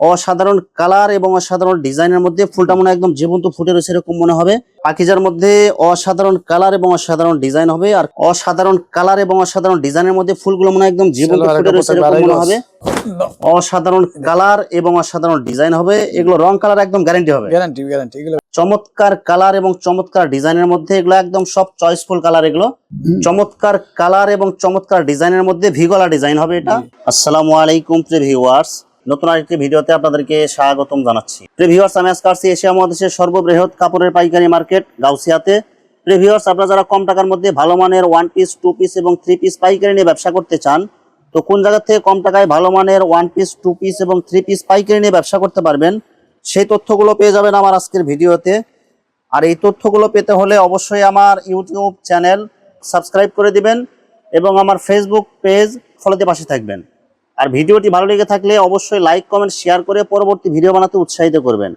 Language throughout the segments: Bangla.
অসাধারণ কালার এবং অসাধারণ ডিজাইনের মধ্যে ফুলটা মনে একদম জীবন্ত ফুটে রয়েছে এরকম মনে হবে। পাখিজার মধ্যে অসাধারণ কালার এবং অসাধারণ ডিজাইন হবে আর অসাধারণ কালার এবং অসাধারণ ডিজাইনের মধ্যে ফুলগুলো মনে একদম জীবন্ত ফুটে রয়েছে এরকম মনে হবে। অসাধারণ কালার এবং অসাধারণ ডিজাইন হবে। এগুলো রং কালার একদম গ্যারান্টি হবে। গ্যারান্টি গ্যারান্টি এগুলো চমৎকার কালার এবং চমৎকার ডিজাইনের মধ্যে এগুলো একদম সব চয়েসফুল কালার এগুলো। চমৎকার কালার এবং চমৎকার ডিজাইনের মধ্যে ভিগলা ডিজাইন হবে এটা। আসসালামু আলাইকুম প্রিয় ভিউয়ার্স নতুন আরেকটি ভিডিওতে আপনাদেরকে স্বাগতম জানাচ্ছি। প্রিয় ভিউয়ার্স আমি আজকে আসছি এশিয়া মহাদেশের সর্ববৃহৎ কাপড়ের পাইকারি মার্কেট গাউসিয়াতে। প্রিয় ভিউয়ার্স আপনারা যারা কম টাকার মধ্যে ভালো মানের ওয়ান পিস টু পিস এবং থ্রি পিস পাইকারি নিয়ে ব্যবসা করতে চান, তো কোন জায়গা থেকে কম টাকায় ভালো মানের ওয়ান পিস টু পিস এবং থ্রি পিস পাইকারি নিয়ে ব্যবসা করতে পারবেন, সেই তথ্যগুলো পেয়ে যাবেন আমার আজকের ভিডিওতে। আর এই তথ্যগুলো পেতে হলে অবশ্যই আমার ইউটিউব চ্যানেল সাবস্ক্রাইব করে দিবেন এবং আমার ফেসবুক পেজ ফলোতে পাশে থাকবেন। আর ভিডিওটি ভালো লেগে থাকলে অবশ্যই লাইক কমেন্ট শেয়ার করে পরবর্তী ভিডিও বানাতে উৎসাহিত করবেন।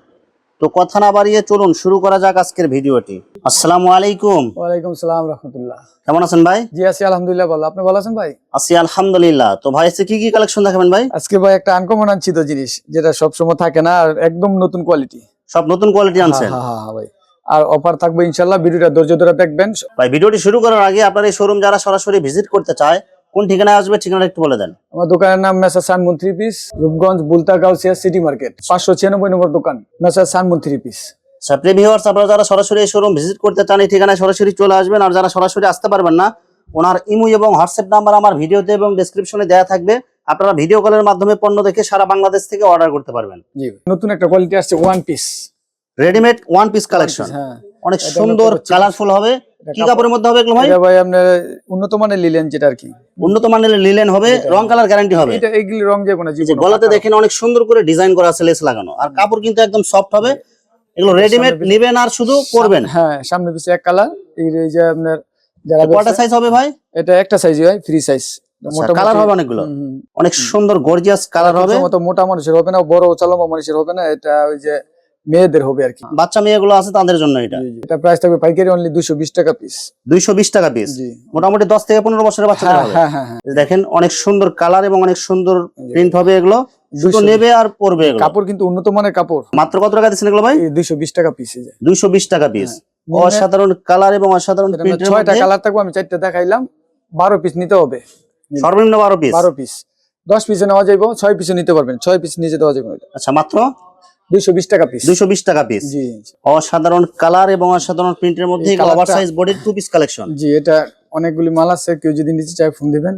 তো কথা না বাড়িয়ে চলুন শুরু করা যাক আজকের ভিডিওটি। আসসালামু আলাইকুম। ওয়ালাইকুম সালাম রহমতুল্লাহ। কেমন আছেন ভাই? জি আছি আলহামদুলিল্লাহ ভালো। আপনি ভালো আছেন ভাই? আছি আলহামদুলিল্লাহ। তো ভাই আজকে কি কি কালেকশন দেখাবেন ভাই? আজকে ভাই একটা আনকমন আনছি তো জিনিস যেটা সব সময় থাকে না আর একদম নতুন কোয়ালিটি সব নতুন কোয়ালিটি আনছেন? হ্যাঁ হ্যাঁ হ্যাঁ ভাই। আর অফার থাকবে ইনশাল্লাহ ভিডিওটা ধৈর্য ধরে দেখবেন। ভাই ভিডিওটি শুরু করার আগে আপনার এই শোরুম যারা সরাসরি ভিজিট করতে চায় কোন ঠিকানায় আসবে ঠিকানাটা একটু বলে দেন। আমার দোকানের নাম মেসা sun moon three piece Rupganj Bulta Gausia city market পাঁচশো ছিয়ানব্বই নম্বর দোকান মেসা সানমুন থ্রি পিস সাপ্রে ভিউয়ার্স আপনারা যারা সরাসরি এই শোরুম ভিজিট করতে চান এই ঠিকানায় সরাসরি চলে আসবেন। আর যারা সরাসরি আসতে পারবেন না ওনার ইমো এবং হোয়াটসঅ্যাপ নাম্বার আমার ভিডিওতে এবং ডেসক্রিপশনে দেওয়া থাকবে। আপনারা ভিডিও কলের মাধ্যমে পণ্য দেখে সারা বাংলাদেশ থেকে অর্ডার করতে পারবেন। জি নতুন একটা কোয়ালিটি আসছে one piece readymade one piece collection হ্যাঁ। অনেক সুন্দর কালারফুল হবে। কি কাপড়ের মধ্যে হবে এগুলো ভাই? এটা ভাই আপনার উন্নত মানের লিলেন যেটা আর কি। উন্নত মানের লিলেন হবে রং কালার গ্যারান্টি হবে। এটা এইগুলি রং যাবে না যে গলাতে দেখেন অনেক সুন্দর করে ডিজাইন করা আছে লেস লাগানো। আর কাপড় কিন্তু একদম সফট হবে। এগুলো রেডিমেড নিবেন আর শুধু করবেন হ্যাঁ সামনে পিছে এক কালার এই যে আপনার যারা কটা ব্যবসা- সাইজ হবে ভাই? এটা একটা সাইজই হয় ফ্রি সাইজ কালার হবে অনেকগুলো। অনেক সুন্দর গর্জিয়াস কালার হবে। মতো মোটা মানুষের হবে না বড় চালমা মানুষের হবে না। এটা ওই যে মেয়েদের হবে আর কি। বাচ্চা মেয়েগুলো আছে তাদের জন্য এটা। এটা প্রাইস থাকবে পাইকারি অনলি দুশো বিশ টাকা পিস দুইশো বিশ টাকা পিস মোটামুটি দশ থেকে পনেরো বছরের বাচ্চা হ্যাঁ হ্যাঁ হ্যাঁ হ্যাঁ। দেখেন অনেক সুন্দর কালার এবং অনেক সুন্দর প্রিন্ট হবে এগুলো। দুটো নেবে আর পরবে কাপড় কিন্তু উন্নত মানের কাপড়। মাত্র কত টাকা দিচ্ছেন এগুলো ভাই? এই দুইশো বিশ টাকা পিস এই যে। দুইশো বিশ টাকা পিস অসাধারণ কালার এবং অসাধারণ এটা প্রিন্টের ছয়টা কালার থাকবে আমি চারটে দেখাইলাম। বারো পিস নিতে হবে। সর্বনিম্ন বারো পিস বারো পিস দশ পিসে নেওয়া পিসে নিতে পারবেন। ছয় পিস নিচে দেওয়া যাবে আচ্ছা মাত্র? দুইশো বিশ টাকা পিস দুইশো বিশ টাকা পিস জি। অসাধারণ কালার এবং অসাধারণ প্রিন্টের মধ্যে ওভার সাইজ বডির টু পিস কালেকশন জি এটা অনেকগুলি মাল আছে কেউ যদি নিতে চায় ফোন দিবেন।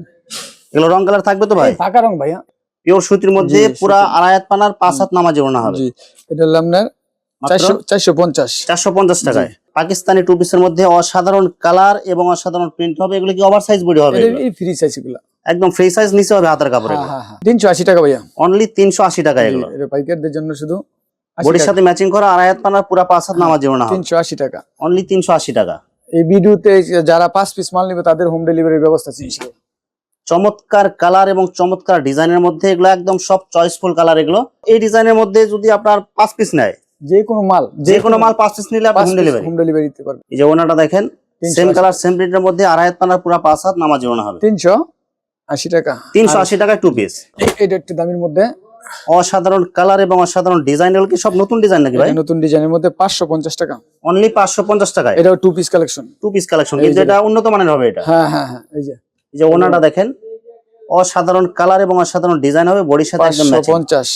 এগুলো রং কালার থাকবে তো ভাই? পাকা রং ভাইয়া। পিওর সুতির মধ্যে পুরা আড়ায়াত পানার পাঁচ হাত নামাজ হবে। জি এটা হলো আপনার মাত্র? চারশো চারশো পঞ্চাশ। চারশো পঞ্চাশ টাকায়। পাকিস্তানি টু পিসের মধ্যে অসাধারণ কালার এবং অসাধারণ প্রিন্ট হবে। এগুলো কি ওভার সাইজ বডি হবে এই ফ্রি সাইজ এগুলো। একদম ফ্রি সাইজ নিচে হবে হাতের কাপড় হ্যাঁ হ্যাঁ হ্যাঁ। তিনশো আশি টাকা ভাইয়া। অনলি তিনশো আশি টাকা এগুলো। পাইকারদের জন্য শুধু বডির সাথে ম্যাচিং করা আড়ায়াত পানার পুরা পাঁচ হাত নামাজ ওড়না হবে। তিনশো আশি টাকা। অনলি তিনশো আশি টাকা। এই ভিডিওতে যারা পাঁচ পিস মাল নেবে তাদের হোম ডেলিভারির ব্যবস্থা আছে চমৎকার কালার এবং চমৎকার ডিজাইনের মধ্যে এগুলো একদম সব চয়েসফুল কালার এগুলো। এই ডিজাইনের মধ্যে যদি আপনার পাঁচ পিস নেয় যে কোনো মাল যে কোনো মাল পাঁচ পিস নিলে আপনি হোম ডেলিভারি হোম ডেলিভারি দিতে পারবে এই যে ওনাটা দেখেন সেম কালার সেম প্রিন্টের মধ্যে আড়ায়াত পানার পুরা পাঁচ হাত নামাজ ওড়না হবে। তিনশো আশি টাকা। তিনশো আশি টাকায় টু পিস এই- এটা একটু দামের মধ্যে। অসাধারণ কালার এবং অসাধারণ ডিজাইন এগুলো কি সব নতুন ডিজাইন নাকি ভাই? নতুন ডিজাইনের মধ্যে পাঁচশো পঞ্চাশ টাকা। অনলি পাঁচশো পঞ্চাশ টাকায়? এটাও two piece collection two piece collection কিন্তু এটা উন্নত মানের হবে এটা? হ্যাঁ হ্যাঁ হ্যাঁ এই যে। এই যে ওনাটা দেখেন অসাধারণ কালার এবং অসাধারণ ডিজাইন হবে বডির সাথে একদম পাঁচশো পঞ্চাশ।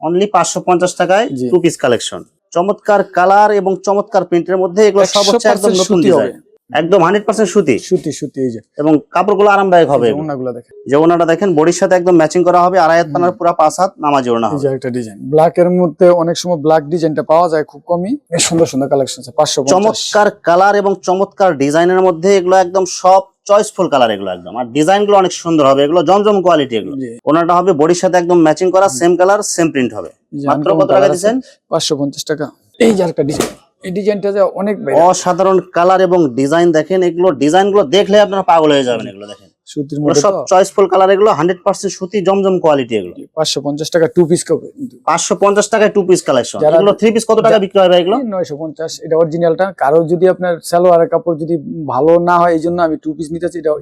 অনলি পাঁচশো পঞ্চাশ টাকায় টু পিস কালেকশন চমৎকার কালার এবং চমৎকার প্রিন্টের মধ্যে এগুলো সব হচ্ছে একদম নতুন ডিজাইন একদম হান্ড্রেড পার্সেন্ট সুতি। সুতি সুতি এই যে। এবং কাপড়গুলো আরামদায়ক হবে। ওনাগুলো দেখেন। যে ওনাটা দেখেন বডির সাথে একদম ম্যাচিং করা হবে আড়াইয়াত পানার পুরা পাঁচ হাত নামাজ ওড়না হবে। একটা ডিজাইন ব্ল্যাক এর মধ্যে অনেক সময় ব্ল্যাক ডিজাইনটা পাওয়া যায় খুব কমই। সুন্দর সুন্দর কালেকশন আছে পাঁচশো পঞ্চাশ। চমৎকার কালার এবং চমৎকার ডিজাইনের মধ্যে এগুলো একদম সব চয়েসফুল কালার এগুলো একদম। আর ডিজাইনগুলো অনেক সুন্দর হবে এগুলো জমজম কোয়ালিটি এগুলো। ওনাটা হবে বডির সাথে একদম ম্যাচিং করা সেম কালার সেম প্রিন্ট হবে। মাত্র কত টাকা দিচ্ছেন? পাঁচশো পঞ্চাশ টাকা। এই যে একটা ডিজাইন ডিজাইনটা যে অনেক অসাধারণ কালার এবং ডিজাইন দেখেন, এগুলো ডিজাইনগুলো দেখলে আপনারা পাগল হয়ে যাবেন, এগুলো দেখেন। সুতির মধ্যে সব চয়েসফুল কালার এগুলো হান্ড্রেড পার্সেন্ট সুতি জমজম কোয়ালিটি এগুলো। পাঁচশো পঞ্চাশ টাকা টু পিস কবে? পাঁচশো পঞ্চাশ টাকায় টু পিস কালেকশন এগুলো থ্রি পিস কত টাকা বিক্রি হয় ভাই এগুলো? নয়শো পঞ্চাশ এটা অরিজিনালটা কারও যদি আপনার সালোয়ারের কাপড় যদি ভালো না হয় এই জন্য আমি টু পিস নিতে চাই এটা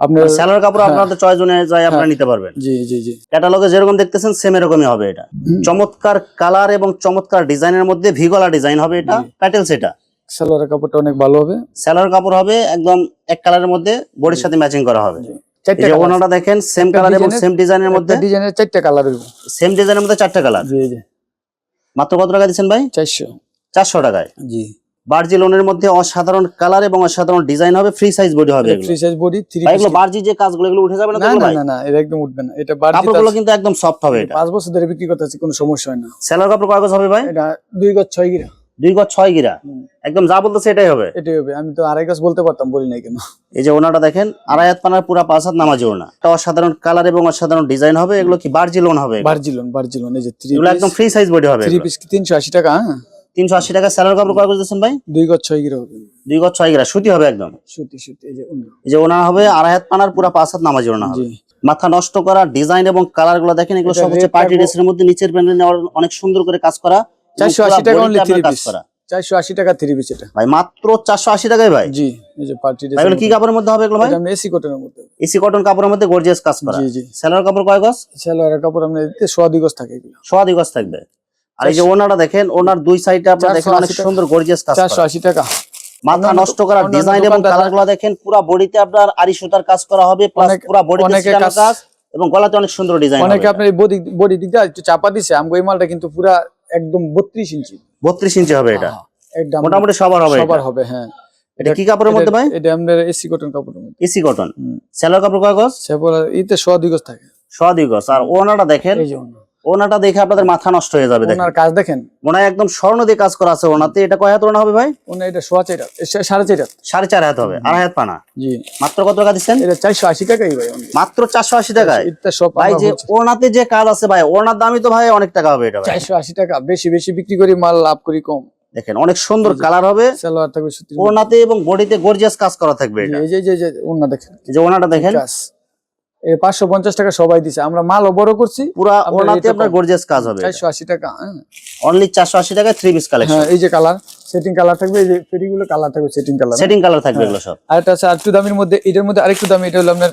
আপনার স্যালোয়ার কাপড় হ্যাঁ। আপনাদের চয়েস অনুযায়ী আপনারা নিতে পারবেন। জি জি জি। ক্যাটালগে যেরকম দেখতেছেন সেম এরকমই হবে এটা। চমৎকার কালার এবং চমৎকার ডিজাইনের মধ্যে ভিগলা ডিজাইন হবে এটা প্যাটেলস এটা। সালোয়ারের কাপড়টা অনেক ভালো হবে। স্যালোয়ার কাপড় হবে একদম এক কালারের মধ্যে বডির সাথে ম্যাচিং করা হবে। যে ওনাটা দেখেন সেম কালার এবং সেম ডিজাইনের মধ্যে ডিজাইনের চারটে কালার সেম ডিজাইনের মধ্যে চারটা কালার জি জি। মাত্র কত টাকা দিচ্ছেন ভাই? চারশো। চারশো টাকায়। জি। বার্জি লোনের মধ্যে অসাধারণ কালার এবং অসাধারণ ডিজাইন হবে ফ্রি সাইজ বডি হবে ফ্রি সাইজ বডি ভাই, এগুলো বার্জি যে কাজগুলো এগুলো উঠে যাবে না না না না না এটা একদম উঠবে না। এটা কাপড়গুলো কিন্তু একদম সফট হবে এটা। পাঁচ বছর ধরে বিক্রি করতে আছে কোনো সমস্যা হয় না। সেলার কাপড় কয় গজ হবে ভাই? এটা দুই গজ ছয় গিরা। দুই গজ ছয় গিরা। একদম যা বলতেছে এটাই হবে। এটাই হবে। আমি তো আড়াই গজ বলতে পারতাম বলি নাই কেন? এই যে ওনাটা দেখেন আড়াই হাত পানার পুরা পাঁচ হাত নামাজি ওনা। এটা অসাধারণ কালার এবং অসাধারণ ডিজাইন হবে এগুলো কি বার্জি লোন হবে বার্জিলন বার্জিলন এই যে থ্রি এগুলো একদম ফ্রি সাইজ বডি হবে থ্রি পিস কি তিনশো আশি টাকা হ্যাঁ? তিনশো আশি টাকা স্যালার কাপড় কয় দিচ্ছেন ভাই? দুই গজ ছয় গিরা হবে। দুই গজ ছয় গিরা সুতি হবে একদম। সুতি সুতি এই যে। এই যে ওনা হবে আড়াই হাত পানার পুরা পাঁচ হাত নামাজি ওনা হবে। মাথা নষ্ট করা ডিজাইন এবং কালারগুলো দেখেন এগুলো সব হচ্ছে পার্টি। ড্রেসের মধ্যে নিচের প্যান্ডেল অনেক সুন্দর করে কাজ করা। এবং চারশো পুরা আশি টাকা অনলি তে থ্রি আপনার কাজ পিস করা। চারশো আশি টাকা থ্রি পিস এটা। ভাই মাত্র চারশো আশি টাকায় ভাই? জি এই যে পার্টি ভাই এগুলো কি কাপড়ের মধ্যে হবে এগুলো ভাই? এসি কটনের মধ্যে। এসি কটন কাপড়ের মধ্যে গর্জিয়াস কাজ করা। জি জি। সেলার কাপড় কয় গজ? সালোয়ারের কাপড় আপনার এতে সোয়া দুই গজ থাকে এগুলো। সোয়া দুই গজ থাকবে। আর এই যে ওনাটা দেখেন ওনার দুই সাইডে আপনারা দেখেন অনেক সুন্দর গর্জিয়াস কাজ করা। টাকা। মাথা নষ্ট করা ডিজাইন এবং দেখেন পুরা বডিতে আপনার আড়ি সুতার কাজ করা হবে প্লাস অনেক- বডিতে কাজ- কাজ এবং গলাতে অনেক সুন্দর ডিজাইন অনেকে আপনার বডি বডি দিক দিয়ে একটু চাপা দিছে আমগো এই মালটা কিন্তু পুরা একদম বত্রিশ ইঞ্চি। বত্রিশ ইঞ্চি হবে এটা? একদম মোটামুটি সবার হবে সবার হবে হ্যাঁ। এটা কি কাপড়ের মধ্যে ভাই? এটা আমাদের এসি কটন কাপড়ের মধ্যে। এসি কটন সেলার কাপড় কয় গজ? সেপর ইতে সোয়া দুই গজ থাকে। সোয়া দুই গজ। আর ওনাটা দেখেন। এই যে অন্য। ওনাটা দেখে আপনাদের মাথা নষ্ট হয়ে যাবে ওনার কাজ দেখেন। হয় একদম স্বর্ণ দিয়ে কাজ করা আছে ওনাতে। এটা কয় হাত ওনা হবে ভাই? ওনার এটা সোয়া চাইটা সাড়ে চাইটা সাড়ে চার হাত হবে আড়াই হাত পানা জি। মাত্র কত টাকা দিচ্ছেন? এটা চারশো আশি টাকাই ভাই মাত্র চারশো আশি টাকায়? ভাই যে ওনাতে যে কাজ আছে ভাই ওনার দামই তো ভাই অনেক টাকা হবে এটা চারশো আশি টাকা বেশি বেশি বিক্রি করি মাল লাভ করি কম। দেখেন অনেক সুন্দর কালার হবে। সালোয়ার থাকবে ওনাতে এবং বডিতে গর্জিয়াস কাজ করা থাকবে এই যে ওনা দেখেন। যে ওনাটা দেখেন। পাঁচশো পঞ্চাশ টাকা সবাই দিছে। আমরা মালও বড় করছি। পুরা ওনাতে আপনার গর্জিয়াস কাজ হবে চারশো আশি টাকা হ্যাঁ। অনলি চারশো আশি টাকায় থ্রি পিস কালেকশন হ্যাঁ এই যে কালার সেটিং কালার থাকবে এই যে ফেরিগুলো কালার থাকবে সেটিং কালার সেটিং কালার থাকবে এগুলো সব। আর একটা আছে আরেকটু দামের মধ্যে এটার মধ্যে আরেকটু দামি এটা হলো আপনার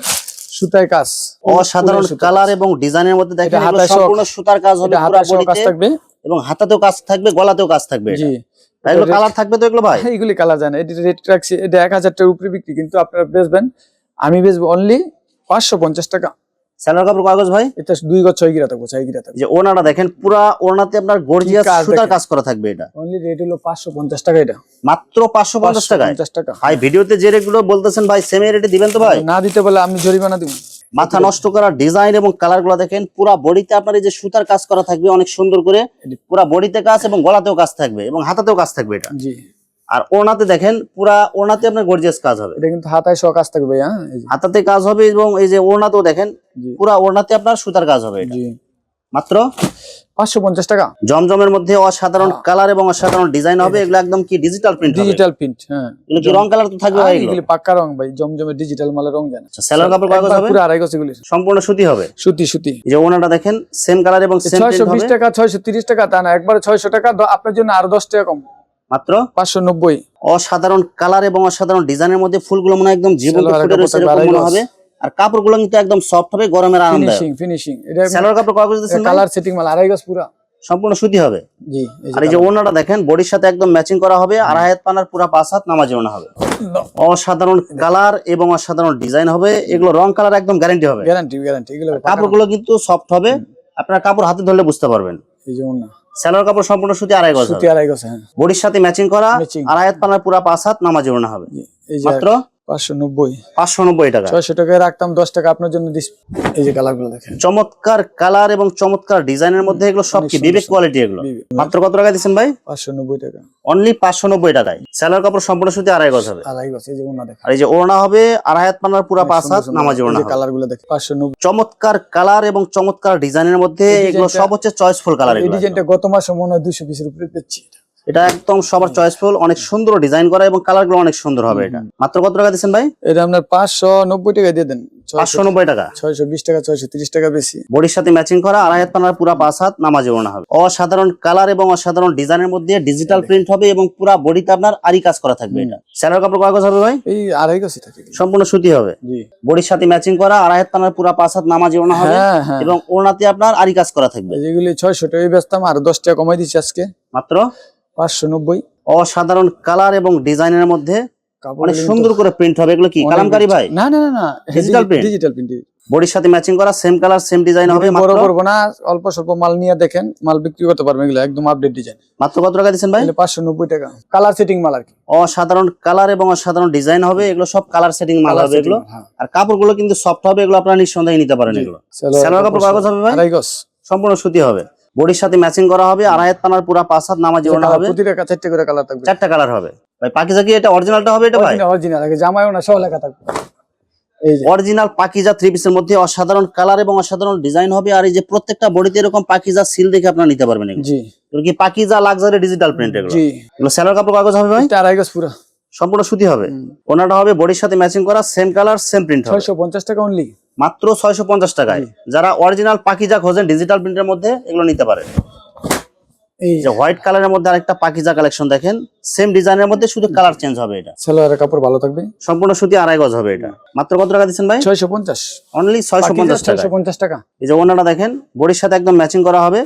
সুতায় কাজ। অসাধারণ কালার এবং ডিজাইনের মধ্যে দেখেন এটা সম্পূর্ণ সুতার কাজ হবে এটা পুরা কাজ থাকবে। এবং হাতাতেও কাজ থাকবে গলাতেও কাজ থাকবে জি। এগুলো কালার থাকবে তো এগুলো ভাই? হ্যাঁ, এগুলি কালার জানে। এটা রেট রাখছি এটা এক হাজার টাকার উপরে বিক্রি কিন্তু আপনারা বেচবেন। আমি বেচবো অনলি পাঁচশো পঞ্চাশ টাকা। সেলার কাপড় কাগজ ভাই? এটা দুই গজ ছয় গিরা থাকব ছয় গিরা থাকবে যে ওনাটা দেখেন পুরা ওনাতে আপনার গর্জিয়াস সুতার কাজ করা থাকবে এটা। অনলি রেট হলো পাঁচশো পঞ্চাশ টাকা এটা। মাত্র পাঁচশো পঞ্চাশ টাকায় পঞ্চাশ টাকা। ভাই ভিডিওতে যে রেটগুলো বলতেছেন ভাই সেম রেটে দিবেন তো ভাই? না দিতে বলে আমি জরিমানা দিব। মাথা নষ্ট করা ডিজাইন এবং কালারগুলো দেখেন পুরা বডিতে আপনার এই যে সুতার কাজ করা থাকবে অনেক সুন্দর করে। পুরা বডিতে কাজ এবং গলাতেও কাজ থাকবে এবং হাতাতেও কাজ থাকবে এটা। জি। আর ওনাতে দেখেন পুরা ওনাতে আপনার গর্জিয়াস কাজ হবে। এটা কিন্তু হাতায় সহ কাজ থাকবে হ্যাঁ হাতাতে কাজ হবে এবং এই যে ওনাতেও দেখেন পুরা ওনাতে আপনার সুতার কাজ হবে এটা। জি। মাত্র পাঁচশো পঞ্চাশ টাকা? জমজমের মধ্যে অসাধারণ কালার এবং অসাধারণ ডিজাইন হবে এগুলো একদম কি ডিজিটাল প্রিন্ট ডিজিটাল প্রিন্ট হ্যাঁ। এগুলো কি রং কালার তো থাকবে ভাই এগুলো? পাক্কা রং ভাই জমজমের ডিজিটাল মালের রং জানা আচ্ছা, সেলার কাপড় কয় গজ হবে? পুরো আড়াই গজ এগুলি। সম্পূর্ণ সুতি হবে? সুতি সুতি। এই যে ওনাটা দেখেন সেম কালার এবং সেম ছয়শো প্রিন্ট বিশ হবে টাকা ছয়শো তিরিশ টাকা তা না একবারে ছয়শো টাকা আপনার জন্য আর দশ টাকা কম। মাত্র পাঁচশো নব্বই। অসাধারণ কালার এবং অসাধারণ ডিজাইনের মধ্যে ফুলগুলো মনে একদম জীবন্ত ফুটে রয়েছে এরকম মনে হবে। আর কাপড়গুলো কিন্তু একদম সফট হবে গরমের আরামদায়ক ফিনিশিং ফিনিশিং এটা কাপড় কয় গজ কালার সেটিং মাল আড়াই গজ পুরা। সম্পূর্ণ সুতি হবে। জি আর এই যে ওনাটা দেখেন বডির সাথে একদম ম্যাচিং করা হবে আর হাত পানার পুরা পাঁচ হাত নামাজি ওনা হবে। অসাধারণ কালার এবং অসাধারণ ডিজাইন হবে। এগুলো রং কালার একদম গ্যারান্টি হবে। গ্যারান্টি গ্যারান্টি এগুলো কাপড়গুলো কিন্তু সফট হবে। আপনার কাপড় হাতে ধরলে বুঝতে পারবেন। এই যে না সেলার কাপড় সম্পূর্ণ সুতি আড়াই গজ সুতি আড়াই গজ হ্যাঁ। বডির সাথে ম্যাচিং করা। আড়াই হাত পানার পুরা পাঁচ হাত নামাজ হবে। মাত্র টাকা। ছয়শো টাকায় রাখতাম দশ টাকা আপনার জন্য এই যে কালার দেখেন। চমৎকার কালার এবং চমৎকার ডিজাইনের মধ্যে এগুলো সব কি? বিবেক কোয়ালিটি এগুলো। মাত্র কত টাকা দিচ্ছেন ভাই? পাঁচশো নব্বই টাকা। অনলি টাকায়। সেলার কাপড় সম্পূর্ণ সুতি আড়াই গজ হবে। আড়াই গজ এই যে ওনা দেখেন। আর এই যে ওড়না হবে আড়াই হাত পানার পুরা পাঁচ হাত নামাজি ওড়না হবে। কালারগুলো দেখেন পাঁচশো নব্বই। চমৎকার কালার এবং চমৎকার ডিজাইনের মধ্যে এগুলো সব হচ্ছে চয়েসফুল কালার এই ডিজাইনটা গত মাসে মনে হয় দুশো পিসের উপরে পেয়েছি। এটা একদম সবার চয়েসফুল অনেক সুন্দর ডিজাইন করা এবং কালারগুলো অনেক সুন্দর হবে এটা। মাত্র কত টাকা দিচ্ছেন ভাই? এটা আপনার পাঁচশো নব্বই টাকা দিয়ে দেন। পাঁচশো নব্বই টাকা? ছয়শো বিশ টাকা ছয়শো তিরিশ টাকা বেশি। বডির সাথে ম্যাচিং করা আড়াই হাত পানার পুরা পাঁচ হাত নামাজে ওড়না হবে। অসাধারণ কালার এবং অসাধারণ ডিজাইনের মধ্যে ডিজিটাল প্রিন্ট হবে এবং পুরা বডিতে আপনার আরি কাজ করা থাকবে এটা। স্যালোর কাপড় কাগজ হবে ভাই? এই আড়াই কাছে থাকে। সম্পূর্ণ সুতি হবে। বডির সাথে ম্যাচিং করা আড়াই হাত পানার পুরা পাঁচ হাত নামাজে ওড়না হবে হ্যাঁ হ্যাঁ। এবং ওড়নাতে আপনার আরি কাজ করা থাকবে। যেগুলি ছয়শো টাকা বেচতাম আর দশ টাকা কমাই দিচ্ছি আজকে। মাত্র? পাঁচশো নব্বই। অসাধারণ কালার এবং ডিজাইনের মধ্যে অনেক সুন্দর করে প্রিন্ট হবে। এগুলো কি? কালামকারি ভাই? না না না Digital print? ডিজিটাল প্রিন্ট বডির সাথে ম্যাচিং করা সেম কালার সেম ডিজাইন হবে বড় করব না অল্প স্বল্প মাল নিয়ে দেখেন মাল বিক্রি করতে পারবেন এগুলো একদম আপডেট ডিজাইন মাত্র কত টাকা দিচ্ছেন ভাই? পাঁচশো নব্বই টাকা। কালার সেটিং মাল আর কি। অসাধারণ কালার এবং অসাধারণ ডিজাইন হবে এগুলো সব কালার সেটিং মাল হবে এগুলো। হ্যাঁ। আর কাপড়গুলো কিন্তু সফট হবে এগুলো আপনারা নিঃসন্দেহে নিতে পারেন এগুলো। সালোয়ার কাপড় কাগজ হবে ভাই? সম্পূর্ণ সুতি হবে। বডির সাথে ম্যাচিং করা হবে আড়াই হাত পানার পুরা পাঁচ হাত নামাজি ওড়না হবে প্রতিটা চারটে করে কালার থাকবে। চারটা কালার হবে। ভাই পাকিজা কি এটা অরিজিনালটা হবে এটা ভাই? অরিজিনাল আগে জামাইও না সব লেখা থাকবে। অরিজিনাল পাকিজা থ্রি পিসের মধ্যে অসাধারণ কালার এবং অসাধারণ ডিজাইন হবে আর এই যে প্রত্যেকটা বডিতে এরকম পাকিজা সিল দেখে আপনারা নিতে পারবেন জি। কি পাকিজা লাক্সারি ডিজিটাল প্রিন্ট এগুলো? জি। এগুলো সালোয়ার কাপড় কাগজ হবে ভাই? আড়াই গজ পুরো। সম্পূর্ণ সুতি হবে। ওনাটা হবে বডির সাথে ম্যাচিং করা সেম কালার সেম প্রিন্ট হবে। ছয়শো পঞ্চাশ টাকা অনলি মাত্র ছয়শো পঞ্চাশ টাকায়। যারা অরিজিনাল পাকিজা খোঁজেন ডিজিটাল প্রিন্টের মধ্যে এগুলো নিতে পারেন এই যে হোয়াইট কালারের মধ্যে আরেকটা পাকিজা কালেকশন দেখেন সেম ডিজাইনের মধ্যে শুধু কালার চেঞ্জ হবে এটা। সালোয়ারের কাপড় ভালো থাকবে? সম্পূর্ণ সুতি আড়াই গজ হবে এটা। মাত্র কত টাকা দিচ্ছেন ভাই? ছয়শো পঞ্চাশ। অনলি ছয়শো পঞ্চাশ টাকা ছয়শো পঞ্চাশ টাকা। এই যে ওনাটা দেখেন বডির সাথে একদম ম্যাচিং করা হবে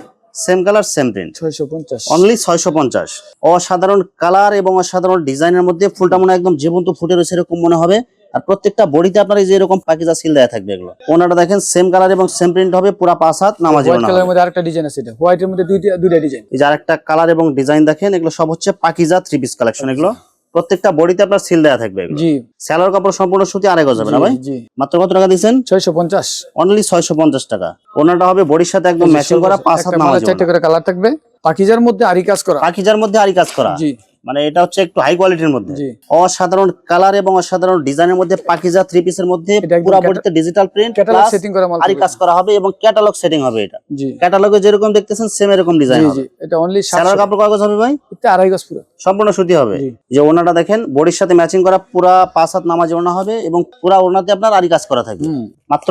সেম কালার সেম প্রিন্ট ছয়শো পঞ্চাশ। অনলি ছয়শো পঞ্চাশ। অসাধারণ কালার এবং অসাধারণ ডিজাইনের মধ্যে ফুলটা মনে হয় একদম জীবন্ত ফুটে রয়েছে এরকম মনে হবে। আর প্রত্যেকটা বডিতে আপনার এই যে এরকম পাকিজা সিল দেওয়া থাকবে এগুলো। ওনাটা দেখেন সেম কালার এবং সেম প্রিন্ট হবে পুরা পাঁচ হাত নামাজি হোয়াইট কালারের মধ্যে আরেকটা ডিজাইন আছে এটা। হোয়াইটের মধ্যে দুইটা দুইটা ডিজাইন এই যে আরেকটা কালার এবং ডিজাইন দেখেন এগুলো সব হচ্ছে পাকিজা থ্রি পিস কালেকশন এগুলো। প্রত্যেকটা বডিতে আপনার সিল দেওয়া থাকবে এগুলো। জি। স্যালোর কাপড় সম্পূর্ণ সুতি আড়াই গজ হবে না ভাই? জি। মাত্র কত টাকা দিচ্ছেন ছয়শো পঞ্চাশ। অনলি ছয়শো পঞ্চাশ টাকা। ওনাটা হবে বডির সাথে একদম ম্যাচিং করা পাঁচ হাত একটা চারটে করে কালার থাকবে। পাকিজার মধ্যে আরি কাজ করা। পাকিজার মধ্যে আরি কাজ করা। জি। মানে এটা হচ্ছে একটু হাই কোয়ালিটির মধ্যে। অসাধারণ কালার এবং অসাধারণ ডিজাইনের মধ্যে পাকিজা থ্রি পিসের মধ্যে পুরো বডিতে ডিজিটাল প্রিন্ট ক্যাটালগ সেটিং করা মাল আরি কাজ করা হবে এবং ক্যাটালগ সেটিং হবে এটা। ক্যাটালগে যেরকম দেখতেছেন সেম এরকম ডিজাইন হবে। এটা অনলি স্যালোর কাপড় কাগজ হবে ভাই? এটা আড়াই গজ পুরো। সম্পূর্ণ সুতি হবে। যে ওনাটা দেখেন বডির সাথে ম্যাচিং করা পুরা পাঁচ হাত নামাজ ওনা হবে এবং পুরা ওনাতে আপনার আরি কাজ করা থাকবে মাত্র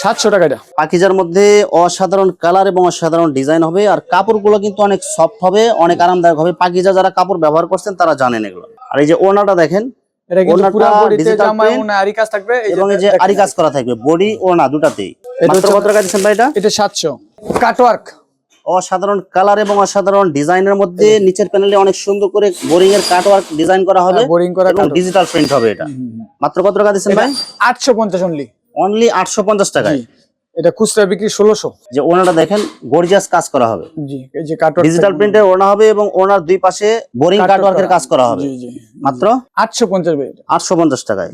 সাতশো টাকা এটা। পাকিজার মধ্যে অসাধারণ কালার এবং অসাধারণ ডিজাইন হবে আর কাপড়গুলো কিন্তু অনেক সফট হবে অনেক আরামদায়ক হবে। পাকিজা যারা কাপড় ব্যবহার করছেন তারা জানেন এগুলো। আর এই যে ওনাটা দেখেন অসাধারণ কালার এবং অসাধারণ ডিজাইনের মধ্যে নিচের প্যানেলে অনেক সুন্দর করে বোরিং এর কাটওয়ার্ক ডিজাইন করা হবে বোরিং করা ডিজিটাল প্রিন্ট হবে এটা। মাত্র কত টাকা দিচ্ছেন ভাই? আটশো পঞ্চাশ অনলি আটশো পঞ্চাশ টাকায়। এটা খুচরা বিক্রি ষোলোশো। যে ওনাটা দেখেন গর্জিয়াস কাজ করা হবে। জি এই যে কাটওয়ার্ক ডিজিটাল প্রিন্টের ওনা হবে এবং ওনার দুই পাশে বোরিং কাটওয়ার্কের কাজ করা হবে। মাত্র আটশো পঞ্চাশ আটশো পঞ্চাশ টাকায়।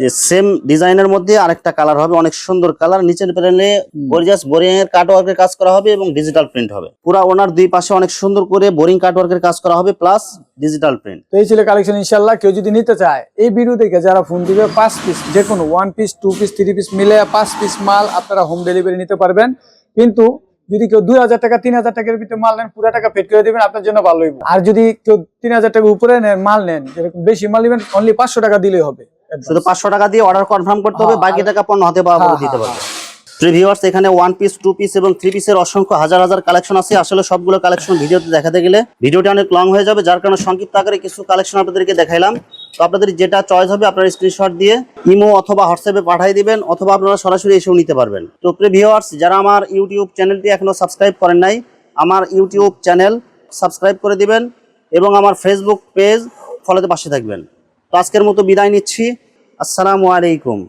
যে সেম ডিজাইনের মধ্যে আরেকটা কালার হবে, অনেক সুন্দর কালার নিচের প্যানেলে গর্জিয়াস বোরিং এর কাট কাটওয়ার্কের কাজ করা হবে এবং ডিজিটাল প্রিন্ট হবে। পুরা ওনার দুই পাশে অনেক সুন্দর করে বোরিং কাট কাটওয়ার্কের কাজ করা হবে প্লাস ডিজিটাল প্রিন্ট তো এই ছিল কালেকশন ইনশাল্লাহ কেউ যদি নিতে চায়, এই ভিডিও দেখে যারা ফোন দিবে, পাঁচ পিস যে কোনো one piece two piece three piece মিলে পাঁচ পিস মাল আপনারা হোম ডেলিভারি নিতে পারবেন। কিন্তু যদি কেউ দুই হাজার টাকা, তিন হাজার টাকার ভিতরে মাল নেন, পুরো টাকা পেড করে দিবেন, আপনার জন্য ভালো আর যদি কেউ তিন হাজার টাকা উপরে নেন, মাল নেন, যেরকম বেশি মাল নেবেন অনলি পাঁচশো টাকা দিলেই হবে। শুধু পাঁচশো টাকা দিয়ে অর্ডার কনফার্ম করতে হবে হ্যাঁ, বাকি টাকা পণ্য হাতে পাওয়া হ্যাঁ, দিতে হ্যাঁ, পারবে। প্রিভিউয়ার্স এখানে ওয়ান পিস টু পিস এবং থ্রি পিসের অসংখ্য হাজার হাজার কালেকশন আছে। আসলে সবগুলো কালেকশন ভিডিওতে দেখাতে গেলে ভিডিওটা অনেক লং হয়ে যাবে যার কারণে সংক্ষিপ্ত আকারে কিছু কালেকশন আপনাদেরকে দেখাইলাম। তো আপনাদের যেটা চয়েস হবে আপনারা স্ক্রিনশট দিয়ে ইমো অথবা হোয়াটসঅ্যাপে পাঠিয়ে দিবেন অথবা আপনারা সরাসরি এসেও নিতে পারবেন। তো প্রিভিউয়ার্স যারা আমার ইউটিউব চ্যানেলটি এখনও সাবস্ক্রাইব করেন নাই আমার ইউটিউব চ্যানেল সাবস্ক্রাইব করে দিবেন এবং আমার ফেসবুক পেজ ফলোতে পাশে থাকবেন। তো আজকের মতো বিদায় নিচ্ছি। আসসালামু আলাইকুম।